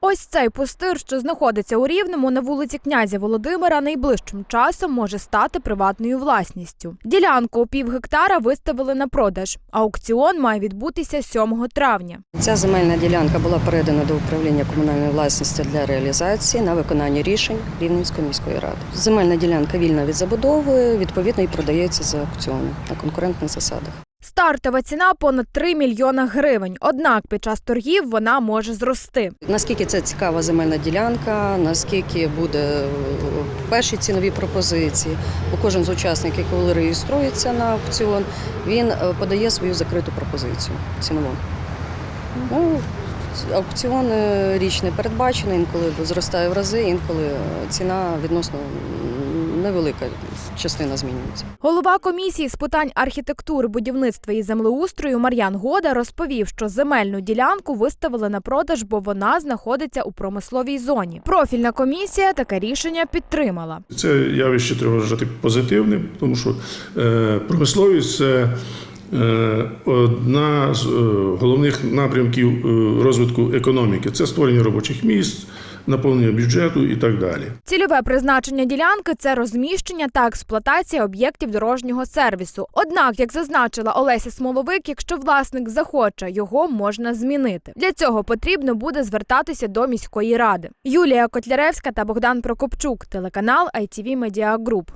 Ось цей пустир, що знаходиться у Рівному на вулиці князя Володимира, найближчим часом може стати приватною власністю. Ділянку у пів гектара виставили на продаж. Аукціон має відбутися 7 травня. Ця земельна ділянка була передана до управління комунальної власності для реалізації на виконання рішень Рівненської міської ради. Земельна ділянка вільна від забудови, відповідно і продається за аукціону на конкурентних засадах. Стартова ціна понад 3 мільйона гривень. Однак під час торгів вона може зрости. Наскільки це цікава земельна ділянка, наскільки буде е, перші цінові пропозиції, бо кожен з учасників, коли реєструється на аукціон, він е, подає свою закриту пропозицію цінову. Ну, аукціон е, річ не передбачений, інколи зростає в рази, інколи ціна відносно невелика частина змінюється. Голова комісії з питань архітектури, будівництва і землеустрою Мар'ян Года розповів, що земельну ділянку виставили на продаж, бо вона знаходиться у промисловій зоні. Профільна комісія таке рішення підтримала. Це явище треба вважати позитивним, тому що е, промисловість це е, одна з е, головних напрямків е, розвитку економіки. Це створення робочих місць, наповнення бюджету і так далі. Цільове призначення ділянки це розміщення та експлуатація об'єктів дорожнього сервісу. Однак, як зазначила Олеся Смоловик, якщо власник захоче, його можна змінити. Для цього потрібно буде звертатися до міської ради. Юлія Котляревська та Богдан Прокопчук, телеканал ITV Media Group.